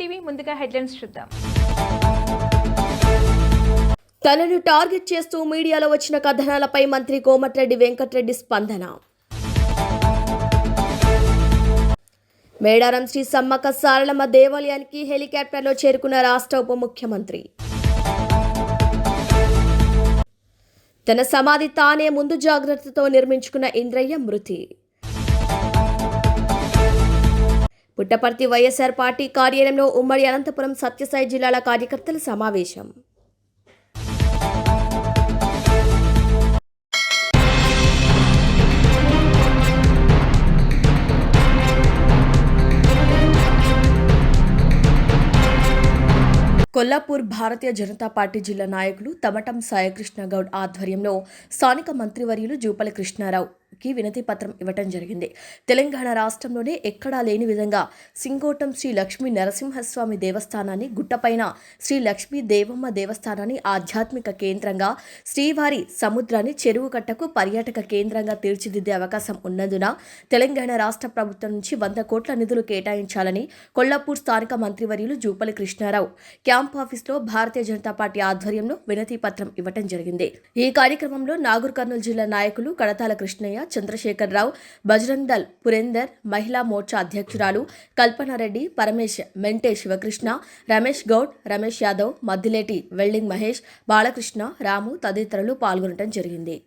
TV ముందుగా headlines చూద్దాం. తనను టార్గెట్ చేస్తూ మీడియాలో వచ్చిన కథనాలపై మంత్రి కోమటిరెడ్డి వెంకటరెడ్డి స్పందన. మేడారం శ్రీ సమ్మక్క సారలమ్మ దేవాలయానికి హెలికాప్టర్లో చేరుకున్న రాష్ట్ర ఉప ముఖ్యమంత్రి. తన సమాధి తానే ముందు జాగ్రత్తతో నిర్మించుకున్న ఇంద్రయ్య మృతి. పుట్టపర్తి వైఎస్ఆర్ పార్టీ కార్యాలయంలో ఉమ్మడి అనంతపురం సత్యసాయి జిల్లాల కార్యకర్తల సమావేశం. కొల్లాపూర్ భారతీయ జనతా పార్టీ జిల్లా నాయకులు తమటం సాయకృష్ణ గౌడ్ ఆధ్వర్యంలో స్థానిక మంత్రివర్యులు జూపల్లి కి వినతి పత్రం ఇవ్వటం జరిగింది. తెలంగాణ రాష్ట్రంలోనే ఎక్కడా లేని విధంగా సింగోటం శ్రీ లక్ష్మీ నరసింహస్వామి దేవస్థానాన్ని గుట్టపైన శ్రీ లక్ష్మీ దేవమ్మ దేవస్థానాన్ని ఆధ్యాత్మిక కేంద్రంగా శ్రీవారి సముద్రాన్ని చెరువు కట్టకు పర్యాటక కేంద్రంగా తీర్చిదిద్దే అవకాశం ఉన్నందున తెలంగాణ రాష్ట్ర ప్రభుత్వం నుంచి వంద కోట్ల నిధులు కేటాయించాలని కొల్లాపూర్ స్థానిక మంత్రివర్యులు జూపల్లి కృష్ణారావు క్యాంప్ ఆఫీస్లో భారతీయ జనతా పార్టీ ఆధ్వర్యంలో వినతి పత్రం ఇవ్వటం జరిగింది. ఈ కార్యక్రమంలో నాగూర్ కర్నూలు జిల్లా నాయకులు కడతాల కృష్ణయ్య చంద్రశేఖర్ రావు బజరంగ్ దళ్ పురేందర్ మహిళా మోర్చా అధ్యక్షురాలు కల్పనారెడ్డి పరమేశ్ మెంటే శివకృష్ణ రమేష్ గౌడ్ రమేష్ యాదవ్ మద్దిలేటి వెల్డింగ్ మహేష్ బాలకృష్ణ రాము తదితరులు పాల్గొనడం జరిగింది.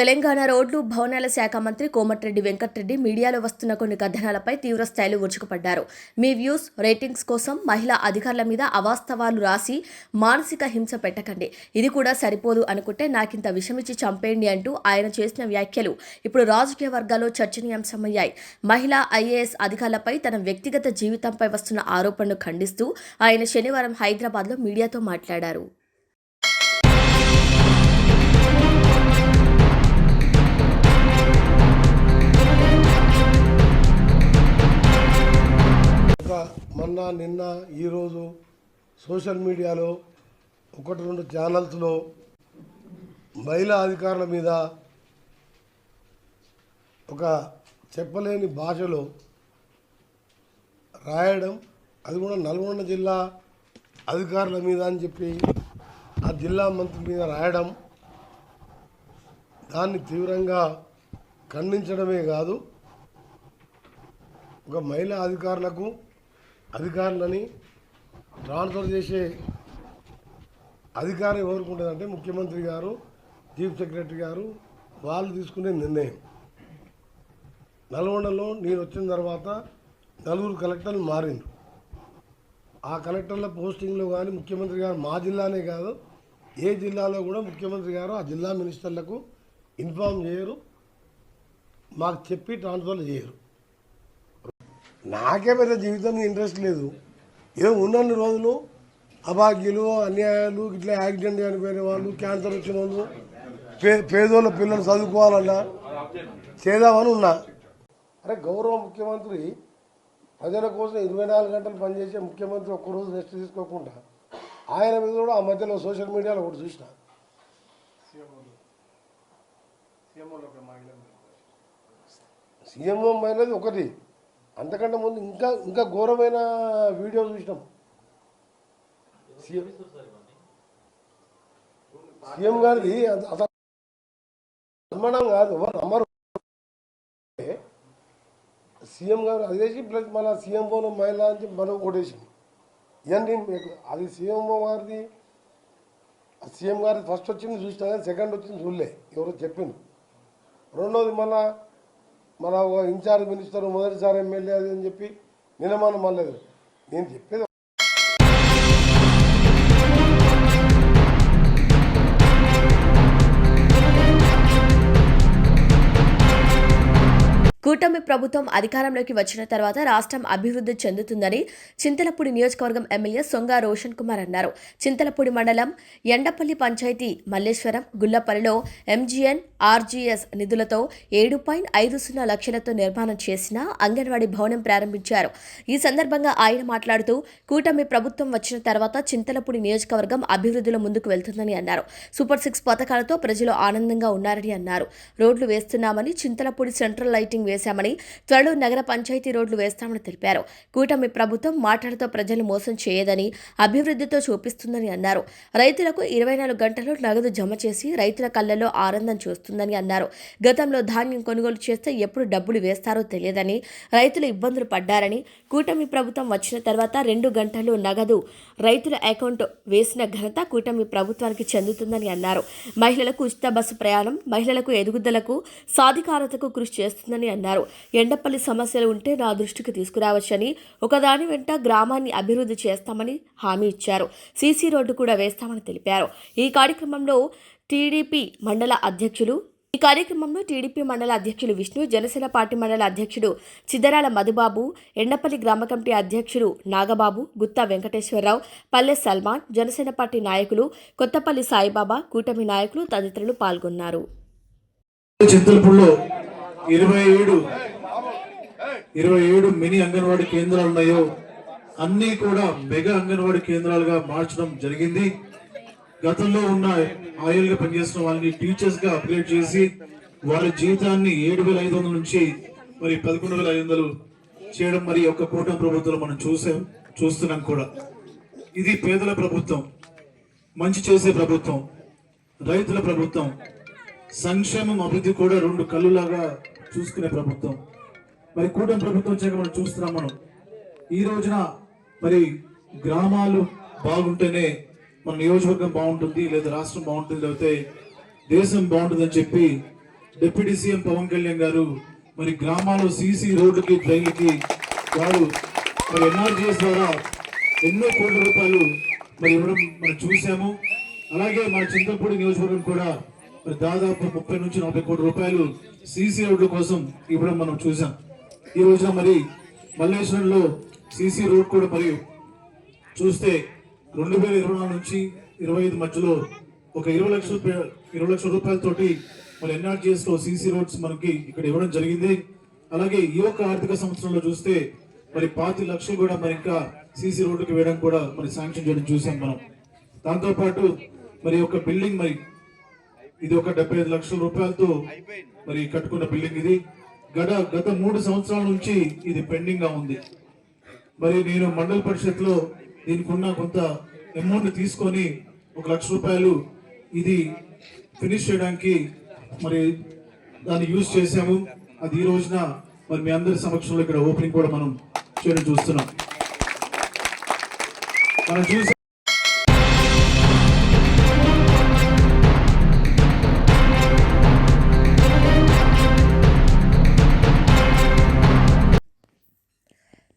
తెలంగాణ రోడ్లు భవనాల శాఖ మంత్రి కోమటిరెడ్డి వెంకటరెడ్డి మీడియాలో వస్తున్న కొన్ని కథనాలపై తీవ్ర స్థాయిలో ఉరుచుకుపడ్డారు. మీ వ్యూస్ రేటింగ్స్ కోసం మహిళా అధికారుల మీద అవాస్తవాలు రాసి మానసిక హింస పెట్టకండి. ఇది కూడా సరిపోదు అనుకుంటే నాకింత విషమిచ్చి చంపేయండి అంటూ ఆయన చేసిన వ్యాఖ్యలు ఇప్పుడు రాజకీయ వర్గాల్లో చర్చనీయాంశమయ్యాయి. మహిళా ఐఏఎస్ అధికారులపై తన వ్యక్తిగత జీవితంపై వస్తున్న ఆరోపణలు ఖండిస్తూ ఆయన శనివారం హైదరాబాద్లో మీడియాతో మాట్లాడారు. మొన్న నిన్న ఈరోజు సోషల్ మీడియాలో ఒకటి రెండు ఛానల్స్లో మహిళా అధికారుల మీద ఒక చెప్పలేని భాషలో రాయడం అది కూడా నల్గొండ జిల్లా అధికారుల మీద అని చెప్పి ఆ జిల్లా మంత్రి మీద రాయడం దాన్ని తీవ్రంగా ఖండించడమే కాదు ఒక మహిళా అధికారులకు అధికారులని ట్రాన్స్ఫర్ చేసే అధికారం ఎవరికి ఉంటుందంటే ముఖ్యమంత్రి గారు చీఫ్ సెక్రటరీ గారు వాళ్ళు తీసుకునే నిర్ణయం. నల్గొండలో నేను వచ్చిన తర్వాత నలుగురు కలెక్టర్లు మారిండు ఆ కలెక్టర్ల పోస్టింగ్లో కానీ ముఖ్యమంత్రి గారు మా జిల్లానే కాదు ఏ జిల్లాలో కూడా ముఖ్యమంత్రి గారు ఆ జిల్లా మినిస్టర్లకు ఇన్ఫామ్ చేయరు మాకు చెప్పి ట్రాన్స్ఫర్ చేయరు. నాకే పెద్ద జీవితం మీద ఇంట్రెస్ట్ లేదు. ఏదో ఉన్నన్ని రోజులు అభాగ్యులు అన్యాయాలు ఇట్లా యాక్సిడెంట్ చనిపోయిన వాళ్ళు క్యాన్సర్ వచ్చిన వాళ్ళు పే పేదోళ్ళ పిల్లలు చదువుకోవాలన్నా చేద్దామని ఉన్నా. అరే గౌరవ ముఖ్యమంత్రి ప్రజల కోసం ఇరవై నాలుగు గంటలు పనిచేసే ముఖ్యమంత్రి ఒక్కరోజు రెస్ట్ తీసుకోకుండా ఆయన మీద కూడా ఆ మధ్యలో సోషల్ మీడియాలో ఒకటి చూసిన. సీఎంఓ మైనది ఒకటి. అంతకంటే ముందు ఇంకా ఇంకా ఘోరమైన వీడియో చూసినాం. సీఎం సీఎం గారిది అస- అసలు నమ్మడం కాదు. ఎవరు నమ్మరు. సీఎం గారు అదేసి ప్లస్ మళ్ళీ సీఎం ఫోన్ మహిళ అని చెప్పి మనం కొట్టేసింది ఇవన్నీ మీకు అది సీఎం గారిది సీఎం గారి ఫస్ట్ వచ్చింది చూసినా కానీ సెకండ్ వచ్చింది చూడలే. ఎవరో చెప్పింది రెండోది మళ్ళా మన ఒక ఇన్ఛార్జ్ మినిస్టర్ మొదటిసారి ఎమ్మెల్యే అది అని చెప్పి నిలమానం మళ్ళీ నేను చెప్పేది కూటమి ప్రభుత్వం అధికారంలోకి వచ్చిన తర్వాత రాష్ట్రం అభివృద్ధి చెందుతుందని చింతలపూడి నియోజకవర్గం ఎమ్మెల్యే సొంగ రోషన్ కుమార్ అన్నారు. చింతలపూడి మండలం ఎండపల్లి పంచాయతీ మల్లేశ్వరం గుల్లపల్లిలో ఎంజీఎన్ ఆర్జీఎస్ నిధులతో ఏడు పాయింట్ ఐదు సున్నా లక్షలతో నిర్మాణం చేసిన అంగన్వాడీ భవనం ప్రారంభించారు. ఈ సందర్భంగా ఆయన మాట్లాడుతూ కూటమి ప్రభుత్వం వచ్చిన తర్వాత చింతలపూడి నియోజకవర్గం అభివృద్ధిలో ముందుకు వెళ్తుందని అన్నారు. సూపర్ సిక్స్ పథకాలతో ప్రజలు ఆనందంగా ఉన్నారని అన్నారు. రోడ్లు వేస్తున్నామని చింతలపూడి సెంట్రల్ లైటింగ్ చేశామని త్వరలో నగర పంచాయతీ రోడ్లు వేస్తామని తెలిపారు. కూటమి ప్రభుత్వం మాటలతో ప్రజలు మోసం చేయదని అభివృద్ధితో చూపిస్తుందని అన్నారు. రైతులకు ఇరవై నాలుగు గంటలు నగదు జమ చేసి రైతుల కళ్ళల్లో ఆనందం చూస్తుందని అన్నారు. గతంలో ధాన్యం కొనుగోలు చేస్తే ఎప్పుడు డబ్బులు వేస్తారో తెలియదని రైతులు ఇబ్బందులు పడ్డారని కూటమి ప్రభుత్వం వచ్చిన తర్వాత రెండు గంటలు నగదు రైతుల అకౌంట్ వేసిన ఘనత కూటమి ప్రభుత్వానికి చెందుతుందని అన్నారు. మహిళలకు ఉచిత బస్సు ప్రయాణం మహిళలకు ఎదుగుదలకు సాధికారతకు కృషి చేస్తుందని అన్నారు. ఎండపల్లి సమస్యలు ఉంటే నా దృష్టికి తీసుకురావచ్చని ఒకదాని వెంట గ్రామాన్ని అభివృద్ధి చేస్తామని హామీ ఇచ్చారు. సీసీ రోడ్డు కూడా వేస్తామని తెలిపారు. ఈ కార్యక్రమంలో టీడీపీ మండల అధ్యక్షులు ఈ కార్యక్రమంలో టీడీపీ మండల అధ్యక్షులు విష్ణు జనసేన పార్టీ మండల అధ్యక్షుడు చిదరాల మధుబాబు ఎండపల్లి గ్రామ కమిటీ అధ్యక్షుడు నాగబాబు గుత్తా వెంకటేశ్వరరావు పల్లె సల్మాన్ జనసేన పార్టీ నాయకులు కొత్తపల్లి సాయిబాబా కూటమి నాయకులు తదితరులు పాల్గొన్నారు. చింతలపూడిలో ఇరవై ఏడు. ఇరవై ఏడు మినీ అంగన్వాడీ కేంద్రాలు ఉన్నాయో అన్ని కూడా మెగా అంగన్వాడీ కేంద్రాలుగా మార్చడం జరిగింది. గతంలో ఉన్న ఆయిల్గా పనిచేస్తున్న వాళ్ళని టీచర్స్గా అప్గ్రేడ్ చేసి వాళ్ళ జీతాన్ని ఏడు వేల ఐదు వందల నుంచి మరి పదకొండు వేల ఐదు వందలు చేయడం మరి ఒక కూటమి ప్రభుత్వంలో మనం చూసాం చూస్తున్నాం కూడా. ఇది పేదల ప్రభుత్వం మంచి చేసే ప్రభుత్వం రైతుల ప్రభుత్వం సంక్షేమం అభివృద్ధి కూడా రెండు కళ్ళులాగా చూసుకునే ప్రభుత్వం. మరి కూటమి ప్రభుత్వం వచ్చాక మనం చూస్తున్నాం మనం. ఈ రోజున మరి గ్రామాలు బాగుంటేనే మన నియోజకవర్గం బాగుంటుంది లేదా రాష్ట్రం బాగుంటుంది లేకపోతే దేశం బాగుంటుంది అని చెప్పి డిప్యూటీ సీఎం పవన్ కళ్యాణ్ గారు మరి గ్రామాల్లో సీసీ రోడ్డుకి ట్రైన్లకి వారు మరి ఎన్ఆర్జీఎస్ ద్వారా ఎన్నో కోట్ల రూపాయలు మరి ఇవ్వడం మనం చూసాము అలాగే మన చింతపూడి నియోజకవర్గం కూడా మరి దాదాపు ముప్పై నుంచి నలభై కోట్ల రూపాయలు సీసీ రోడ్ల కోసం ఇవ్వడం మనం చూసాం. ఈ రోజున మరి మల్లేశ్వరంలో సీసీ రోడ్ కూడా మరియు చూస్తే రెండు వేల ఇరవై నాలుగు నుంచి ఇరవై ఐదు మధ్యలో ఒక ఇరవై లక్షల ఇరవై లక్షల రూపాయలతోటి మరి ఎన్ఆర్జీఎస్లో సీసీ రోడ్స్ మనకి ఇక్కడ ఇవ్వడం జరిగింది. అలాగే ఈ యొక్క ఆర్థిక సంవత్సరంలో చూస్తే మరి పాతి లక్షలు కూడా మరి ఇంకా సీసీ రోడ్డుకి వేయడం కూడా మరి శాంక్షన్ చేయడం చూసాం మనం. దాంతోపాటు మరి ఒక బిల్డింగ్ మరి ఇది ఒక డెబ్బై ఐదు లక్షల రూపాయలతో మరి కట్టుకున్న బిల్డింగ్ ఇది. గత గత మూడు సంవత్సరాల నుంచి ఇది పెండింగ్గా ఉంది. మరి నేను మండల పరిషత్లో దీనికి ఉన్న కొంత అమౌంట్ తీసుకొని ఒక లక్ష రూపాయలు ఇది ఫినిష్ చేయడానికి మరి దాన్ని యూజ్ చేసాము అది ఈ రోజున మరి మీ అందరి సమక్షంలో ఇక్కడ ఓపెనింగ్ కూడా మనం చేయడం చూస్తున్నాం. మనం చూసి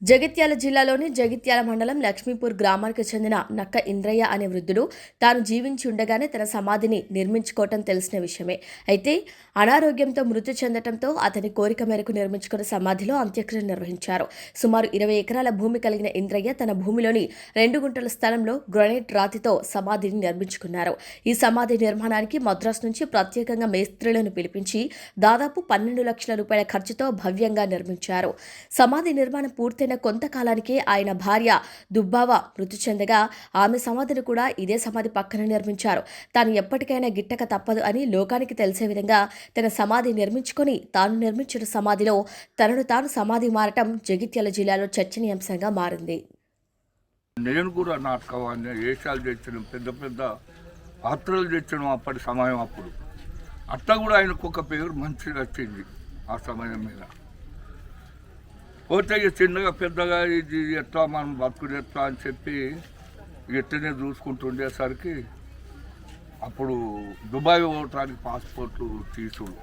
జగిత్యాల జిల్లాలోని జగిత్యాల మండలం లక్ష్మీపూర్ గ్రామానికి చెందిన నక్క ఇంద్రయ్య అనే వృద్ధుడు తాను జీవించి ఉండగానే తన సమాధిని నిర్మించుకోవటం తెలిసిన విషయమే. అయితే అనారోగ్యంతో మృతి చెందటంతో అతని కోరిక మేరకు నిర్మించుకున్న సమాధిలో అంత్యక్రియలు నిర్వహించారు. సుమారు ఇరవై ఎకరాల భూమి కలిగిన ఇంద్రయ్య తన భూమిలోని రెండు గుంటల స్థలంలో గ్రనైట్ రాతితో సమాధిని నిర్మించుకున్నారు. ఈ సమాధి నిర్మాణానికి మద్రాసు నుంచి ప్రత్యేకంగా మేస్త్రీలను పిలిపించి దాదాపు పన్నెండు లక్షల రూపాయల ఖర్చుతో భవ్యంగా నిర్మించారు. సమాధి నిర్మాణం పూర్తయిన కొంతకాలానికే ఆయన భార్య దుబ్బావ మృతి చెందగా ఆమె సమాధిని కూడా ఇదే సమాధి పక్కన నిర్మించారు. తాను ఎప్పటికైనా గిట్టక తప్పదు అని లోకానికి తెలిసే విధంగా తన సమాధి నిర్మించుకొని తాను నిర్మించిన సమాధిలో తనను తాను సమాధి మారటం జగిత్యాల జిల్లాలో చర్చనీయాంశంగా మారింది. నేను కూడా నాటకవాడిని వేషాలు తెచ్చిన పెద్ద పెద్ద పాత్రలు తెచ్చడం అప్పటి సమయం అప్పుడు. అట్లా కూడా ఆయనకు ఒక పేరు మంచిగా వచ్చింది ఆ సమయం మీద. పోతే చిన్నగా పెద్దగా ఇది ఎట్లా మనం బతుకుడు ఎట్లా అని చెప్పి ఎట్టనే చూసుకుంటుండేసరికి అప్పుడు దుబాయ్ పోవటానికి పాస్పోర్ట్లు తీసుడు.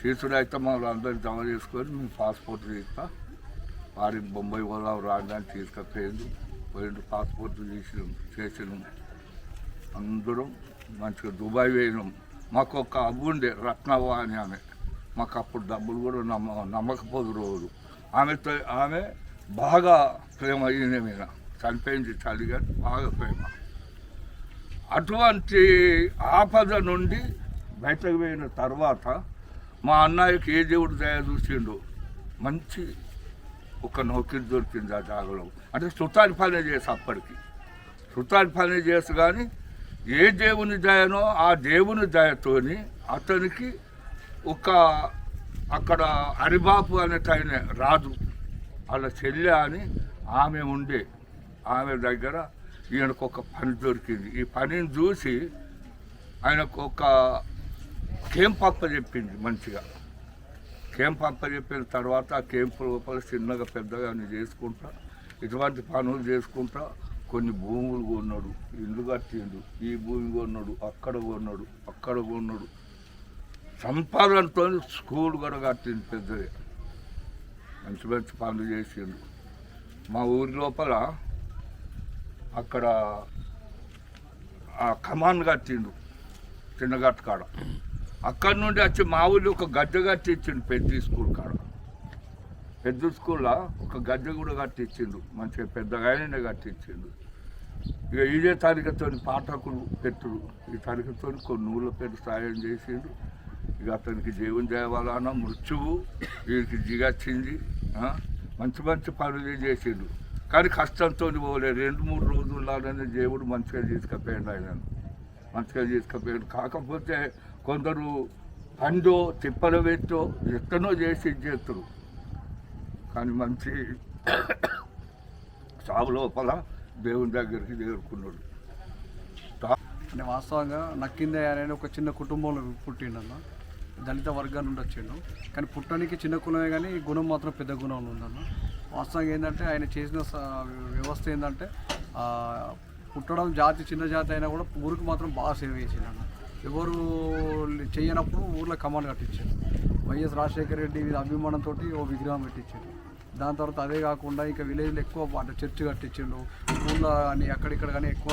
తీసుడు అయితే మమ్మల్ని అందరికి జమ చేసుకొని మేము పాస్పోర్ట్ తీస్తా. వారి బొంబాయి పోదాం రాగానే తీసుకపోయిండు. పోయిండు పాస్పోర్ట్ తీసినాం చేసినాం అందరం మంచిగా దుబాయ్ పోయినాం. మాకు ఒక అబ్బు ఉండే రత్నవ్వ అని. ఆమె మాకు అప్పుడు డబ్బులు కూడా నమ్మ నమ్మకపోదు రోజు. ఆమెతో ఆమె బాగా ప్రేమ ఈయన మీద చనిపోయింది చలిగా బాగా ప్రేమ. అటువంటి ఆపద నుండి బయటకు పోయిన తర్వాత మా అన్నయ్యకి ఏ దేవుడు దయ చూసిండు మంచి ఒక నౌకరి దొరికింది ఆ జాగలో. అంటే సుతాని పని చేసి అప్పటికి. సుతాని పని చేసి కానీ ఏ దేవుని దయనో ఆ దేవుని దయతోని అతనికి ఒక అక్కడ హరిబాపు ఆయన రాజు. వాళ్ళ చెల్లె అని ఆమె ఉండే ఆమె దగ్గర ఈయనకు ఒక పని దొరికింది. ఈ పనిని చూసి ఆయనకు ఒక కేం అప్ప చెప్పింది మంచిగా. కేం అప్ప చెప్పిన తర్వాత ఆ కేంపు లోపల చిన్నగా పెద్దగా అన్ని చేసుకుంటా ఇటువంటి పనులు చేసుకుంటా కొన్ని భూములు కొన్నాడు. ఇల్లు కట్టిండు. ఈ భూమి కొన్నాడు అక్కడ కొన్నాడు అక్కడ కొన్నాడు. సంపాదనతో స్కూల్ కూడా కట్టింది పెద్దది మంచి మంచి పనులు చేసిండు. మా ఊరి లోపల అక్కడ ఆ కమాన్ కట్టిండు చిన్నగట్టు కాడ. అక్కడి నుండి వచ్చి మా ఊళ్ళో ఒక గడ్డ కట్టించిండు పెద్ద స్కూల్ కాడ. పెద్ద స్కూల్లో ఒక గద్దె కూడా కట్టించిండు. మంచిగా పెద్దగా ఆయననే కట్టించిండు. ఇక ఇదే తరగతితో పాఠకులు పెట్టుడు. ఈ తరగతితో కొన్ని ఊళ్ళో పెద్ద సాయం చేసిండు. ఇక అతనికి దేవుని దేవాలన్న మృత్యువు వీరికి దిగచ్చింది మంచి మంచి పనులు చేసిండు. కానీ కష్టంతో పోలే. రెండు మూడు రోజుల్లోనే దేవుడు మంచిగా తీసుకుపోయాడు ఆయనను. మంచిగా తీసుకుపోయాడు. కాకపోతే కొందరు పండో తిప్పల పెట్టో ఎత్తనో చేసి ఇది చేస్తారు కానీ మంచి సాగు లోపల దేవుని దగ్గరికి చేరుకున్నాడు. వాస్తవంగా నక్కిందే అనే ఒక చిన్న కుటుంబంలో పుట్టిండన్నా దళిత వర్గాల నుండి వచ్చిండు. కానీ పుట్టడానికి చిన్న కులమే కానీ గుణం మాత్రం పెద్ద గుణం ఉందన్న. వాస్తవంగా ఏంటంటే ఆయన చేసిన వ్యవస్థ ఏంటంటే పుట్టడం జాతి చిన్న జాతి అయినా కూడా ఊరికి మాత్రం బాగా సేవ చేసిండన్న. ఎవరు చేయనప్పుడు ఊర్లో కమాండ్ కట్టించారు వైఎస్ రాజశేఖర రెడ్డి మీద అభిమానంతో ఓ విగ్రహం పెట్టించారు దాని తర్వాత అదే కాకుండా ఇంకా విలేజ్లో ఎక్కువ అంటే చర్చ్ కట్టించిండు. ఊళ్ళో కానీ అక్కడిక్కడ కానీ ఎక్కువ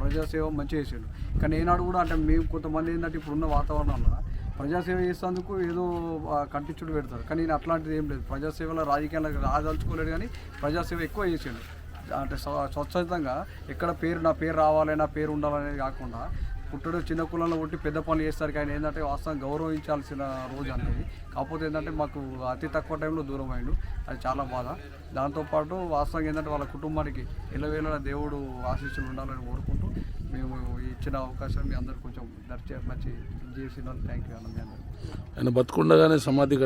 ప్రజాసేవ మంచిగా చేసిండు. కానీ ఏనాడు కూడా అంటే మేము కొంతమంది ఏంటంటే ఇప్పుడున్న వాతావరణంలో ప్రజాసేవ చేసేందుకు ఏదో కంటిచ్చుడు పెడతారు. కానీ నేను అట్లాంటిది ఏం లేదు. ప్రజాసేవలో రాజకీయాలకు రాదలుచుకోలేడు కానీ ప్రజాసేవ ఎక్కువ చేసిండు. అంటే స్వచ్ఛందంగా ఎక్కడ పేరు నా పేరు రావాలి నా పేరు ఉండాలనేది కాకుండా పుట్టడు చిన్న కులంలో పుట్టి పెద్ద పనులు చేస్తారు కానీ ఏంటంటే వాస్తవం గౌరవించాల్సిన రోజు అనేది కాకపోతే ఏంటంటే మాకు అతి తక్కువ టైంలో దూరం అయిండు. అది చాలా బాధ. దాంతోపాటు వాస్తవంగా ఏంటంటే వాళ్ళ కుటుంబానికి ఎల్లవేళ దేవుడు ఆశీస్సులు ఉండాలని కోరుకుంటూ మేము ఇచ్చిన అవకాశం మీ అందరు కొంచెం దర్చే మంచి చేసిన థ్యాంక్ యూ అన్న మీ ఆయన బతుకుండగానే సమాధి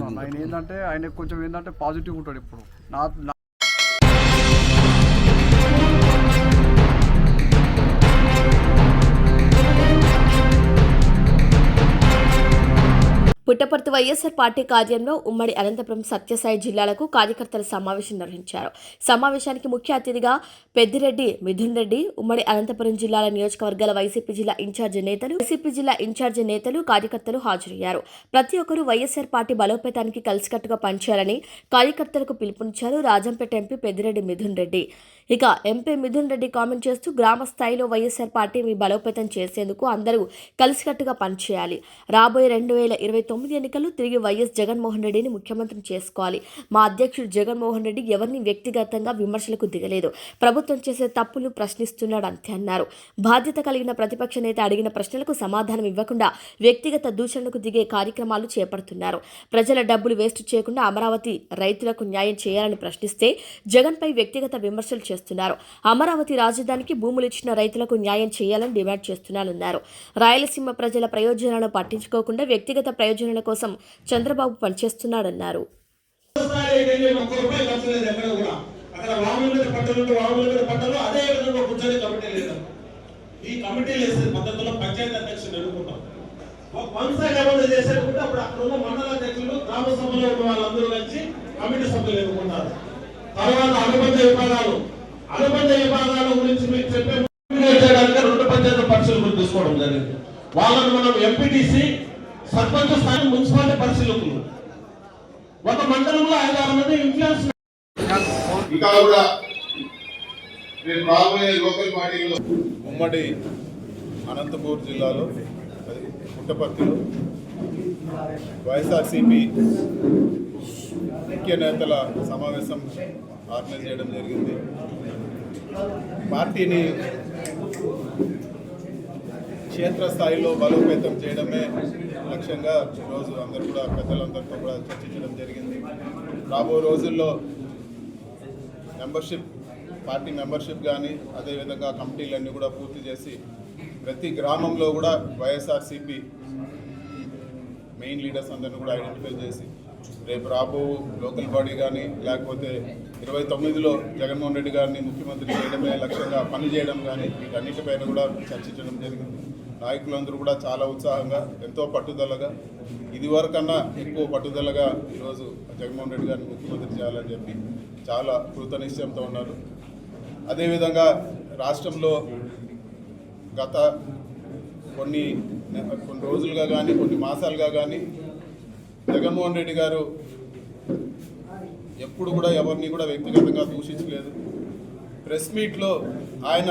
అవును, ఆయన ఏంటంటే ఆయన కొంచెం ఏంటంటే పాజిటివ్ ఉంటాడు ఇప్పుడు. నా- పుట్టపర్తి వైఎస్ఆర్ పార్టీ కార్యంలో ఉమ్మడి అనంతపురం సత్యసాయి జిల్లాలకు కార్యకర్తల సమావేశం నిర్వహించారు. సమావేశానికి ముఖ్య అతిథిగా పెద్దిరెడ్డి మిథున్ రెడ్డి ఉమ్మడి అనంతపురం జిల్లాల నియోజకవర్గాల వైసీపీ జిల్లా ఇన్ఛార్జి నేతలు వైసీపీ జిల్లా ఇన్ఛార్జి నేతలు కార్యకర్తలు హాజరయ్యారు. ప్రతి ఒక్కరూ వైఎస్ఆర్ పార్టీ బలోపేతానికి కలిసికట్టుగా పనిచేయాలని కార్యకర్తలకు పిలుపునిచ్చారు రాజంపేట ఎంపీ పెద్దిరెడ్డి మిథున్ రెడ్డి. ఇక ఎంపీ మిథున్ రెడ్డి కామెంట్ చేస్తూ గ్రామ స్థాయిలో వైఎస్ఆర్ పార్టీని బలోపేతం చేసేందుకు అందరూ కలిసికట్టుగా పనిచేయాలి. రాబోయే రెండు వేల ఇరవై తొమ్మిది ఎన్నికల్లో తిరిగి వైఎస్ జగన్మోహన్ రెడ్డిని ముఖ్యమంత్రిని చేసుకోవాలి. మా అధ్యక్షుడు జగన్మోహన్ రెడ్డి ఎవరిని వ్యక్తిగతంగా విమర్శలకు దిగలేదు. ప్రభుత్వం చేసే తప్పులు ప్రశ్నిస్తున్నాడు అంతే అన్నారు. బాధ్యత కలిగిన ప్రతిపక్ష నేత అడిగిన ప్రశ్నలకు సమాధానం ఇవ్వకుండా వ్యక్తిగత దూషణలకు దిగే కార్యక్రమాలు చేపడుతున్నారు. ప్రజల డబ్బులు వేస్ట్ చేయకుండా అమరావతి రైతులకు న్యాయం చేయాలని ప్రశ్నిస్తే జగన్పై వ్యక్తిగత విమర్శలు చేస్తున్నారు. అమరావతి రాజధానికి భూములు ఇచ్చిన రైతులకు న్యాయం చేయాలని డిమాండ్ చేస్తున్నానన్నారు. రాయలసీమ ప్రజల ప్రయోజనాలను పట్టించుకోకుండా వ్యక్తిగత ప్రయోజనాల కోసం చంద్రబాబు పనిచేస్తున్నాడన్నారు. ఈ కమిటీలు వేసే పద్ధతిలో పంచాయతీ అధ్యక్షులు ఎన్నుకుంటాం ఒక పంచాయతీ చేసేటప్పుడు అప్పుడు అక్కడ ఉన్న మండల అధ్యక్షులు గ్రామ సభలో ఉన్న వాళ్ళందరూ కలిసి కమిటీ సభ్యులు ఎన్నుకుంటారు తర్వాత అనుబంధ విభాగాలు అనుబంధ విభాగాల గురించి మీకు చెప్పే ముందు చేయడానికి రెండు పంచాయతీ పరిశీలకులు తీసుకోవడం జరిగింది. వాళ్ళని మనం ఎంపీటీసీ సర్పంచ్ స్థాయి మున్సిపాలిటీ పరిశీలకులు. ఒక మండలంలో ఐదు ఆరు మంది ఇన్ఫ్లుయెన్స్ ఇంకా కూడా రేపు రాబోయే లోకల్ పార్టీలో ఉమ్మడి అనంతపూర్ జిల్లాలో పుట్టపర్తిలో వైఎస్ఆర్సిపి ముఖ్య నేతల సమావేశం ఆర్గనైజ్ చేయడం జరిగింది. పార్టీని క్షేత్రస్థాయిలో బలోపేతం చేయడమే లక్ష్యంగా ఈరోజు అందరూ కూడా పెద్దలందరితో కూడా చర్చించడం జరిగింది. రాబో రోజుల్లో మెంబర్షిప్ పార్టీ మెంబర్షిప్ కానీ అదేవిధంగా కమిటీలన్నీ కూడా పూర్తి చేసి ప్రతి గ్రామంలో కూడా వైఎస్ఆర్సీపీ మెయిన్ లీడర్స్ అందరిని కూడా ఐడెంటిఫై చేసి రేపు రాబో లోకల్ బాడీ కానీ లేకపోతే ఇరవై తొమ్మిదిలో జగన్మోహన్ రెడ్డి గారిని ముఖ్యమంత్రి చేయడమే లక్ష్యంగా పని చేయడం కానీ వీటన్నిటిపైన కూడా చర్చించడం జరిగింది. నాయకులందరూ కూడా చాలా ఉత్సాహంగా ఎంతో పట్టుదలగా ఇదివరకన్నా ఎక్కువ పట్టుదలగా ఈరోజు జగన్మోహన్ రెడ్డి గారిని ముఖ్యమంత్రి చేయాలని చెప్పి చాలా కృతనిశ్చయంతో ఉన్నారు. అదేవిధంగా రాష్ట్రంలో గత కొన్ని కొన్ని రోజులుగా కానీ కొన్ని మాసాలుగా కానీ జగన్మోహన్ రెడ్డి గారు ఎప్పుడు కూడా ఎవరిని కూడా వ్యక్తిగతంగా దూషించలేదు. ప్రెస్ మీట్లో ఆయన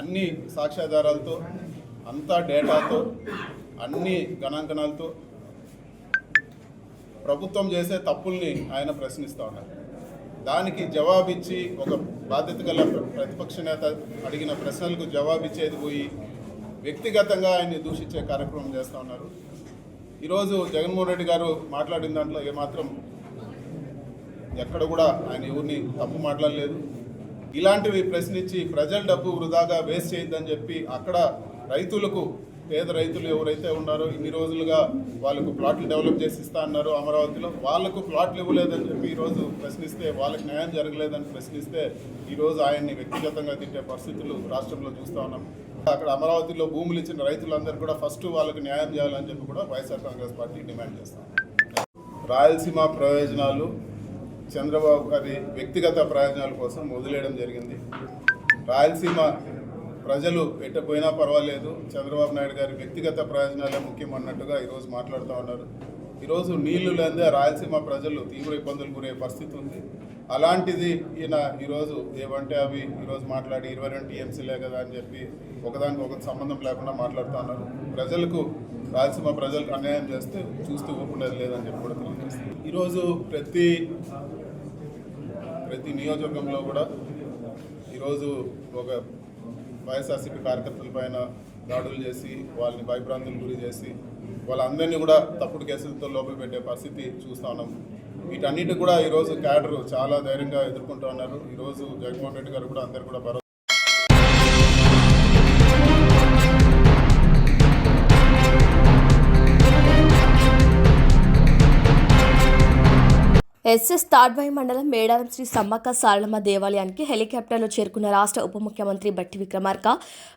అన్ని సాక్ష్యాధారాలతో అంతా డేటాతో అన్ని గణాంకనాలతో ప్రభుత్వం చేసే తప్పుల్ని ఆయన ప్రశ్నిస్తూ ఉన్నారు. దానికి జవాబిచ్చి ఒక బాధ్యత గల ప్రతిపక్ష నేత అడిగిన ప్రశ్నలకు జవాబిచ్చేది పోయి వ్యక్తిగతంగా ఆయన్ని దూషించే కార్యక్రమం చేస్తూ ఉన్నారు. ఈరోజు జగన్మోహన్ రెడ్డి గారు మాట్లాడిన దాంట్లో ఏమాత్రం ఎక్కడ కూడా ఆయన ఎవరిని తప్పు మాట్లాడలేదు. ఇలాంటివి ప్రశ్నించి ప్రజల డబ్బు వృధాగా వేస్ట్ చేయొద్దని చెప్పి అక్కడ రైతులకు పేద రైతులు ఎవరైతే ఉన్నారో ఇన్ని రోజులుగా వాళ్ళకు ప్లాట్లు డెవలప్ చేసి ఇస్తా అన్నారు అమరావతిలో. వాళ్ళకు ప్లాట్లు ఇవ్వలేదని చెప్పి ఈరోజు ప్రశ్నిస్తే వాళ్ళకి న్యాయం జరగలేదని ప్రశ్నిస్తే ఈరోజు ఆయన్ని వ్యక్తిగతంగా తిట్టే పరిస్థితులు రాష్ట్రంలో చూస్తూ ఉన్నాం. అక్కడ అమరావతిలో భూములు ఇచ్చిన రైతులందరూ కూడా ఫస్ట్ వాళ్ళకి న్యాయం చేయాలని చెప్పి కూడా వైఎస్ఆర్ కాంగ్రెస్ పార్టీ డిమాండ్ చేస్తాం. రాయలసీమ ప్రయోజనాలు చంద్రబాబు గారి వ్యక్తిగత ప్రయోజనాల కోసం వదిలేయడం జరిగింది. రాయలసీమ ప్రజలు పెట్టపోయినా పర్వాలేదు. చంద్రబాబు నాయుడు గారి వ్యక్తిగత ప్రయోజనాలే ముఖ్యం అన్నట్టుగా ఈరోజు మాట్లాడుతూ ఉన్నారు. ఈరోజు నీళ్ళు లేదా రాయలసీమ ప్రజలు తీవ్ర ఇబ్బందులు గురయ్యే పరిస్థితి ఉంది. అలాంటిది ఈయన ఈరోజు ఏమంటే అవి ఈరోజు మాట్లాడి ఇరవై రెండు టీఎంసీలే కదా అని చెప్పి ఒకదానికి ఒకటి సంబంధం లేకుండా మాట్లాడుతూ ఉన్నారు. ప్రజలకు రాయలసీమ ప్రజలకు అన్యాయం చేస్తే చూస్తూ ఊపుండేది లేదని చెప్పి కూడా తెలియజేస్తుంది ఈరోజు ప్రతి ప్రతి నియోజకవర్గంలో కూడా ఈరోజు ఒక వైఎస్ఆర్సీపీ కార్యకర్తల పైన దాడులు చేసి వాళ్ళని భయభ్రాంతులు గురి చేసి వాళ్ళందరినీ కూడా తప్పుడు కేసులతో లోపల పెట్టే పరిస్థితి చూస్తూ ఉన్నాం. వీటన్నిటి కూడా ఈరోజు క్యాడర్ చాలా ధైర్యంగా ఎదుర్కొంటూ ఉన్నారు. ఈరోజు జగన్మోహన్ రెడ్డి గారు కూడా అందరు కూడా ఎస్ఎస్ తాడ్వాయి మండలం మేడారం శ్రీ సమ్మక్క సారలమ్మ దేవాలయానికి హెలికాప్టర్లో చేరుకున్న రాష్ట్ర ఉప ముఖ్యమంత్రి బట్టి విక్రమార్క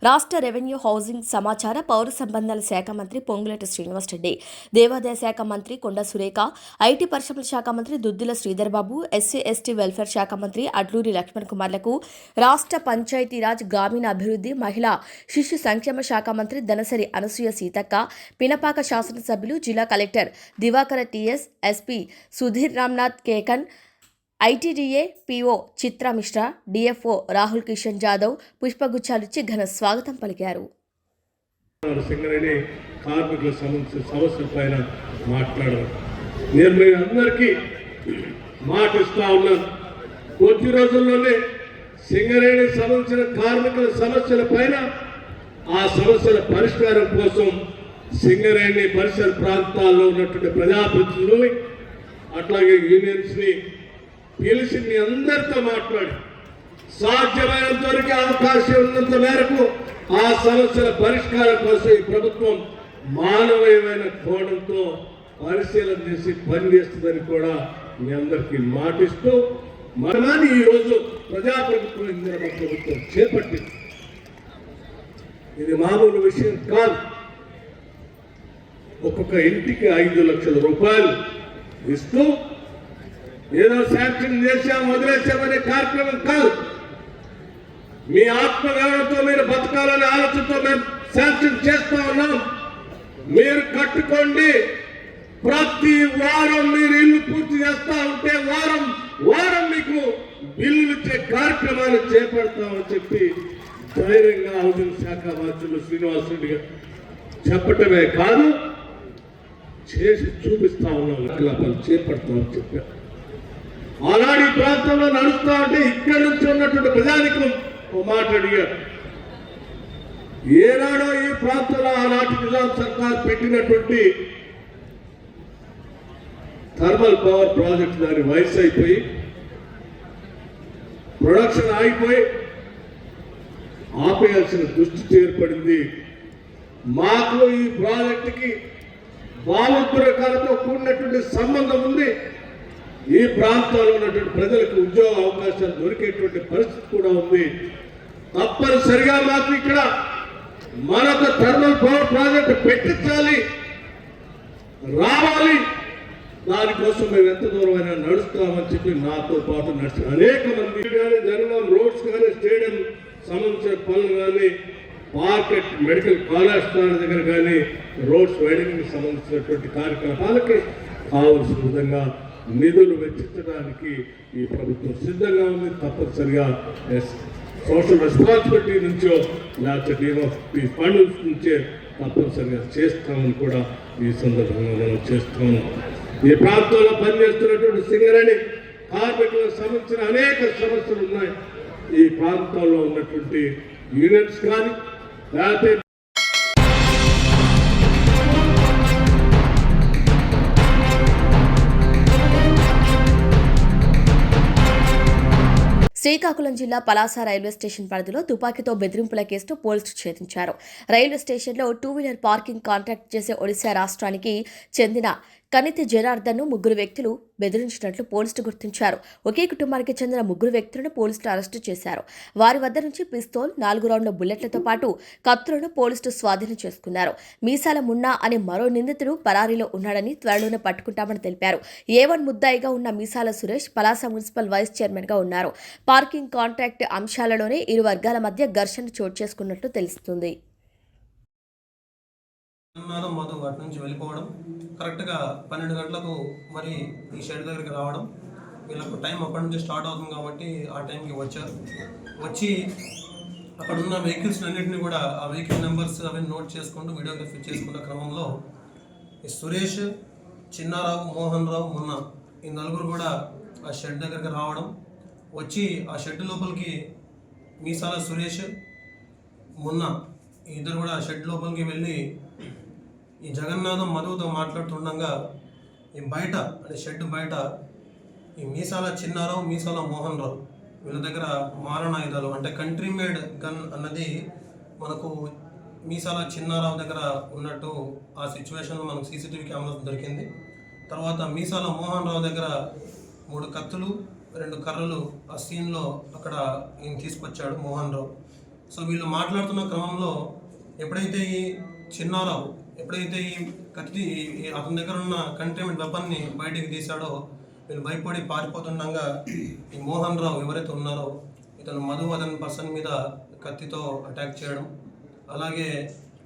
రాష్ట్ర రెవెన్యూ హౌసింగ్ సమాచార పౌర సంబంధాల శాఖ మంత్రి పొంగులేటి శ్రీనివాసరెడ్డి దేవాదాయ శాఖ మంత్రి కొండ సురేఖ ఐటీ పరిశ్రమల శాఖ మంత్రి Duddilla Sridhar Babu SC ST welfare శాఖ మంత్రి అడ్లూరి లక్ష్మణ్ కుమార్లకు రాష్ట్ర పంచాయతీరాజ్ గ్రామీణ అభివృద్ధి మహిళా శిశు సంక్షేమ శాఖ మంత్రి దనసరి అనసూయ సీతక్క పినపాక శాసనసభ్యులు జిల్లా collector Diwakara TS SP Sudheer Ramnath Kekan ITDA PO Chitra Mishra DFO Rahul Kishan Jadhav పుష్పగుచ్చాలిచ్చి ఘన స్వాగతం పలికారు. కార్మికుల సమస్య సమస్యల పైన మాట్లాడారు నేను మీ అందరికీ మాట ఇస్తా ఉన్నాను కొద్ది రోజుల్లోనే సింగరేణికి సంబంధించిన కార్మికుల సమస్యల పైన ఆ సమస్యల పరిష్కారం కోసం సింగరేణి పరిసర ప్రాంతాల్లో ఉన్నటువంటి ప్రజాప్రతినిధులు అట్లాగే యూనియన్స్ని పిలిచి మీ అందరితో మాట్లాడి. సాధ్యమైనంత వరకు అవకాశం ఉన్నంత మేరకు ఆ సమస్యల పరిష్కారం కోసం ఈ ప్రభుత్వం మానవీయమైన కోణంతో పరిశీలన చేసి పనిచేస్తుందని కూడా మీ అందరికీ మాటిస్తూ మనమాని ఈరోజు ప్రజాప్రభుత్వం ఇందిరమ్మ ప్రభుత్వం చేపట్టింది. ఇది మామూలు విషయం కాదు. ఒక్కొక్క ఇంటికి ఐదు లక్షల రూపాయలు ఇస్తూ ఏదో శాంక్షన్ చేశాం వదిలేసామనే కార్యక్రమం కాదు. మీ ఆత్మగౌరవంతో మీరు బతకాలనే ఆలోచనతో మేము శాంక్షన్ చేస్తా ఉన్నాం. మీరు కట్టుకోండి. ప్రతి వారం మీరు ఇల్లు పూర్తి చేస్తా ఉంటే వారం వారం మీకు బిల్లులు ఇచ్చే కార్యక్రమాలు చేపడతామని చెప్పి ధైర్యంగా హౌసింగ్ శాఖ మంత్రులు శ్రీనివాసరెడ్డి గారు చెప్పటమే కాదు. చేసి చూపిస్తా ఉన్నాం కార్యకలాపాలు చేపడతామని చెప్పారు ఆనాడు ఈ ప్రాంతంలో నడుస్తా అంటే ఇక్కడి నుంచి ఉన్నటువంటి ప్రజానికం ఓ మాట అడిగారు ఏనాడో ఈ ప్రాంతంలో ఆనాటి నిజాం సర్కార్ పెట్టినటువంటి థర్మల్ పవర్ ప్రాజెక్ట్ దాని వయసు అయిపోయి ప్రొడక్షన్ ఆగిపోయి ఆపేయాల్సిన దుస్థితి ఏర్పడింది. మాకు ఈ ప్రాజెక్టుకి భావోద్రేకాలతో కూడినటువంటి సంబంధం ఉంది. ఈ ప్రాంతాల్లో ఉన్నటువంటి ప్రజలకు ఉద్యోగ అవకాశాలు దొరికేటువంటి పరిస్థితి కూడా ఉంది. తప్పనిసరిగా మాకు ఇక్కడ మరొక థర్మల్ పవర్ ప్రాజెక్ట్ పెట్టించాలి. రావాలి. దానికోసం మేము ఎంత దూరమైనా నడుస్తామని చెప్పి నాతో పాటు నడిచి అనేక మంది కానీ జనగాం రోడ్స్ కానీ స్టేడియం సంబంధించిన పనులు కానీ మార్కెట్ మెడికల్ కాలేజ్ దగ్గర కానీ రోడ్స్ వైడింగ్కి సంబంధించినటువంటి కార్యకలాపాలకి కావలసిన విధంగా నిధులు వెచ్చించడానికి ఈ ప్రభుత్వం సిద్ధంగా ఉంది. తప్పనిసరిగా ఎస్ సోషల్ రెస్పాన్సిబిలిటీ నుంచో లేకపోతే డీమ్ ఆఫ్ ది ఫండ్స్ నుంచే తప్పనిసరిగా చేస్తామని కూడా ఈ సందర్భంగా మనం చేస్తున్నాం. ఈ ప్రాంతంలో పనిచేస్తున్నటువంటి సింగరేణి కార్మికులకు సంబంధించిన అనేక సమస్యలు ఉన్నాయి. ఈ ప్రాంతంలో ఉన్నటువంటి యూనియన్స్ కానీ లేకపోతే శ్రీకాకుళం జిల్లా పలాస రైల్వే స్టేషన్ పరిధిలో తుపాకీతో బెదిరింపుల కేసు పోలీసులు ఛేదించారు. రైల్వే స్టేషన్లో టూ వీలర్ పార్కింగ్ కాంట్రాక్ట్ చేసే ఒడిశా రాష్ట్రానికి చెందిన కనితి జనార్దన్ను ముగ్గురు వ్యక్తులు బెదిరించినట్లు పోలీసులు గుర్తించారు. ఒకే కుటుంబానికి చెందిన ముగ్గురు వ్యక్తులను పోలీసులు అరెస్టు చేశారు. వారి వద్ద నుంచి పిస్తోల్ నాలుగు రౌండ్ల బుల్లెట్లతో పాటు కత్తులను పోలీసులు స్వాధీనం చేసుకున్నారు. మీసాల మున్నా అనే మరో నిందితుడు పరారీలో ఉన్నాడని త్వరలోనే పట్టుకుంటామని తెలిపారు. ఏ వన్ ముద్దాయిగా ఉన్న మీసాల సురేష్ పలాస మున్సిపల్ వైస్ చైర్మన్గా ఉన్నారు. పార్కింగ్ కాంట్రాక్ట్ అంశాలలోనే ఇరు వర్గాల మధ్య ఘర్షణ చోటు చేసుకున్నట్లు తెలుస్తుంది. జగన్నాథం మధు అటు నుంచి వెళ్ళిపోవడం కరెక్ట్గా పన్నెండు గంటలకు మరి ఈ షెడ్ దగ్గరికి రావడం వీళ్ళకు టైం అప్పటి నుంచి స్టార్ట్ అవుతుంది కాబట్టి ఆ టైంకి వచ్చారు. వచ్చి అక్కడ ఉన్న వెహికల్స్ అన్నింటినీ కూడా ఆ వెహికల్ నెంబర్స్ అవన్నీ నోట్ చేసుకుంటూ వీడియోగ్రఫీ చేసుకున్న క్రమంలో ఈ సురేష్ చిన్నారావు మోహన్ రావు మున్న ఈ నలుగురు కూడా ఆ షెడ్ దగ్గరికి రావడం వచ్చి ఆ షెడ్ లోపలికి మీసాల సురేష్ మున్న ఇద్దరు కూడా ఆ షెడ్ లోపలికి వెళ్ళి ఈ జగన్నాథం మధువుతో మాట్లాడుతుండగా ఈ బయట అంటే షెడ్ బయట ఈ మీసాల చిన్నారావు మీసాల మోహన్ రావు వీళ్ళ దగ్గర మారణాయుధాలు అంటే కంట్రీ మేడ్ గన్ అన్నది మనకు మీసాల చిన్నారావు దగ్గర ఉన్నట్టు ఆ సిచ్యువేషన్లో మనకు సీసీటీవీ కెమెరా దొరికింది. తర్వాత మీసాల మోహన్ రావు దగ్గర మూడు కత్తులు రెండు కర్రలు ఆ సీన్లో అక్కడ ఈయన తీసుకొచ్చాడు మోహన్ రావు సో వీళ్ళు మాట్లాడుతున్న క్రమంలో ఎప్పుడైతే ఈ చిన్నారావు ఎప్పుడైతే ఈ కత్తి ఈ- అతని దగ్గర ఉన్న కంటైన్మెంట్ వెపన్ని బయటికి తీశాడో వీళ్ళు భయపడి పారిపోతుండగా ఈ మోహన్ రావు ఎవరైతే ఉన్నారో ఇతను మధు అతని పర్సన్ మీద కత్తితో అటాక్ చేయడం అలాగే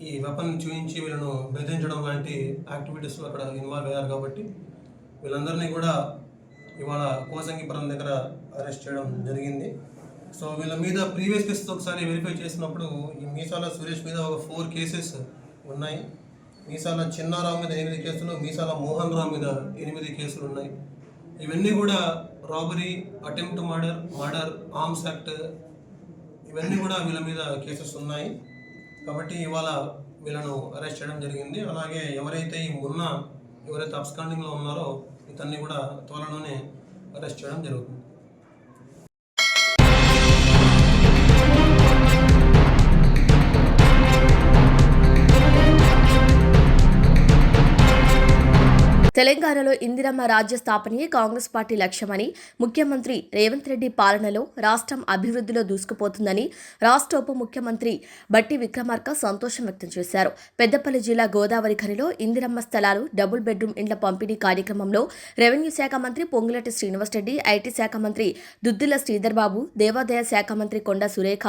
ఈ వెపన్ చూపించి వీళ్ళను బెదిరించడం లాంటి యాక్టివిటీస్లో అక్కడ ఇన్వాల్వ్ అయ్యారు కాబట్టి వీళ్ళందరినీ కూడా ఇవాళ కోసంగిపురం దగ్గర అరెస్ట్ చేయడం జరిగింది. సో వీళ్ళ మీద ప్రీవియస్ కేసెస్ ఒకసారి వెరిఫై చేసినప్పుడు ఈ మీసాల సురేష్ మీద ఒక ఫోర్ కేసెస్ ఉన్నాయి. మీసాల చిన్నారావు మీద ఎనిమిది కేసులు మీసాల మోహన్ రావు మీద ఎనిమిది కేసులు ఉన్నాయి. ఇవన్నీ కూడా robbery attempt murder murder arms act ఇవన్నీ కూడా వీళ్ళ మీద కేసెస్ ఉన్నాయి. కాబట్టి ఇవాళ వీళ్ళను అరెస్ట్ చేయడం జరిగింది. అలాగే ఎవరైతే ఈ ఎవరైతే అబ్స్కాండింగ్లో ఉన్నారో ఇతన్ని కూడా త్వరలోనే అరెస్ట్ చేయడం జరుగుతుంది. తెలంగాణలో ఇందిరమ్మ రాజ్య స్థాపనయే కాంగ్రెస్ పార్టీ లక్ష్యమని ముఖ్యమంత్రి రేవంత్ రెడ్డి పాలనలో రాష్ట్రం అభివృద్ధిలో దూసుకుపోతుందని రాష్ట్ర ఉప ముఖ్యమంత్రి బట్టి విక్రమార్క సంతోషం వ్యక్తం చేశారు. పెద్దపల్లి జిల్లా గోదావరి ఖనిలో ఇందిరమ్మ స్థలాలు డబుల్ బెడ్రూమ్ ఇండ్ల పంపిణీ కార్యక్రమంలో రెవెన్యూ శాఖ మంత్రి పొంగులటి శ్రీనివాసరెడ్డి ఐటీ శాఖ మంత్రి దుద్దిల శ్రీధర్ బాబు దేవాదాయ శాఖ మంత్రి కొండ సురేఖ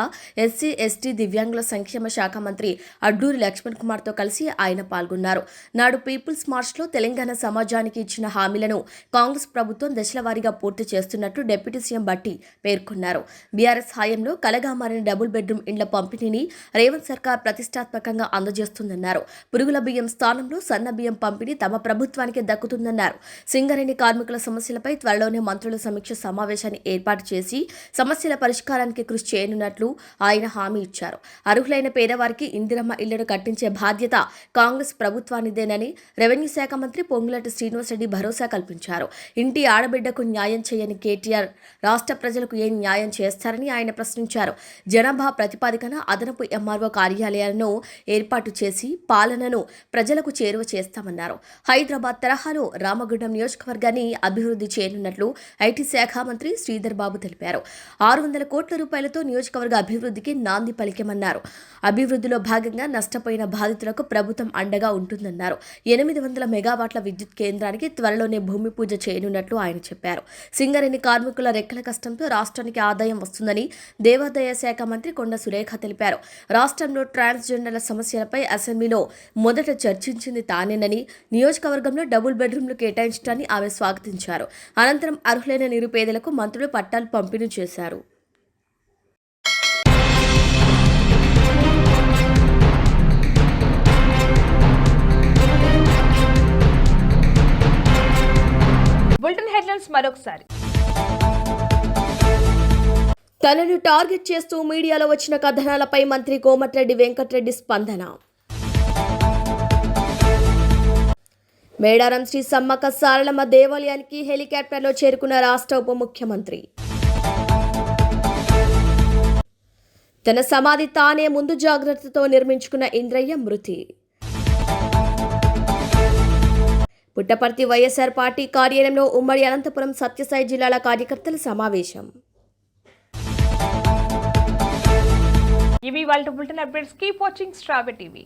ఎస్సీ ఎస్టీ దివ్యాంగుల సంక్షేమ శాఖ మంత్రి అడ్డూరి లక్ష్మణ్ కుమార్తో కలిసి ఆయన పాల్గొన్నారు. నాడు పీపుల్స్ మార్చ్లో తెలంగాణ సమాజానికి ఇచ్చిన హామీలను కాంగ్రెస్ ప్రభుత్వం దశలవారీగా పూర్తి చేస్తున్నట్లు డిప్యూటీ సీఎం బట్టి పేర్కొన్నారు. బీఆర్ఎస్ హయాంలో కలగా మారిన డబుల్ బెడ్రూమ్ ఇండ్ల పంపిణీని రేవంత్ సర్కార్ ప్రతిష్టాత్మకంగా అందజేస్తుందన్నారు. పురుగుల బియ్యం స్థానంలో సన్న బియ్యం పంపిణీ తమ ప్రభుత్వానికి దక్కుతుందన్నారు. సింగరేణి కార్మికుల సమస్యలపై త్వరలోనే మంత్రుల సమీక్ష సమావేశాన్ని ఏర్పాటు చేసి సమస్యల పరిష్కారానికి కృషి చేయనున్నట్లు ఆయన హామీ ఇచ్చారు. అర్హులైన పేదవారికి ఇందిరమ్మ ఇళ్ళను కట్టించే బాధ్యత కాంగ్రెస్ ప్రభుత్వానిదేనని రెవెన్యూ శాఖ మంత్రి శ్రీనివాస రెడ్డి భరోసా కల్పించారు. ఇంటి ఆడబిడ్డకు న్యాయం చేయని కేటీఆర్ రాష్ట్ర ప్రజలకు ఏం న్యాయం చేస్తారని ఆయన ప్రశ్నించారు. జనాభా ప్రతిపాదికన అదనపు ఎంఆర్ఓ కార్యాలయాలను ఏర్పాటు చేసి పాలనను ప్రజలకు చేరువ చేస్తామన్నారు. హైదరాబాద్ తరహాలో రామగుండం నియోజకవర్గాన్ని అభివృద్ధి చేయనున్నట్లు ఐటీ శాఖ మంత్రి శ్రీధర్ బాబు తెలిపారు. ఆరు వందల కోట్ల రూపాయలతో నియోజకవర్గ అభివృద్ధికి నాంది పలికమన్నారు. అభివృద్ధిలో భాగంగా నష్టపోయిన బాధితులకు ప్రభుత్వం అండగా ఉంటుందన్నారు. ఎనిమిది వందల మెగావాట్ల విద్యుత్ కేంద్రానికి త్వరలోనే భూమి పూజ చేయనున్నట్లు ఆయన చెప్పారు. సింగరేణి కార్మికుల రెక్కల కష్టంతో రాష్ట్రానికి ఆదాయం వస్తుందని దేవాదాయ శాఖ మంత్రి కొండ సురేఖ తెలిపారు. రాష్ట్రంలో ట్రాన్స్జెండర్ల సమస్యలపై అసెంబ్లీలో మొదట చర్చించింది తానేనని నియోజకవర్గంలో డబుల్ బెడ్రూమ్లు కేటాయించడాన్ని ఆమె స్వాగతించారు. అనంతరం అర్హులైన నిరుపేదలకు మంత్రులు పట్టాలు పంపిణీ చేశారు. హెడ్లైన్స్ మరొకసారి. తనను టార్గెట్ చేస్తూ మీడియాలో వచ్చిన కథనాలపై మంత్రి కోమటిరెడ్డి వెంకటరెడ్డి స్పందన. మేడారం శ్రీ సమ్మక్క సారలమ్మ దేవాలయానికి హెలికాప్టర్లో చేరుకున్న రాష్ట్ర ఉప ముఖ్యమంత్రి. తన సమాధి తానే ముందు జాగ్రత్తతో నిర్మించుకున్న ఇంద్రయ్య మృతి. పుట్టపర్తి వైఎస్ఆర్ పార్టీ కార్యాలయంలో ఉమ్మడి అనంతపురం సత్యసాయి జిల్లాల కార్యకర్తల సమావేశం. ఇవి వాళ్ళ బులెటిన్ అప్డేట్స్. కీప్ వాచింగ్ స్ట్రాబె టీవీ.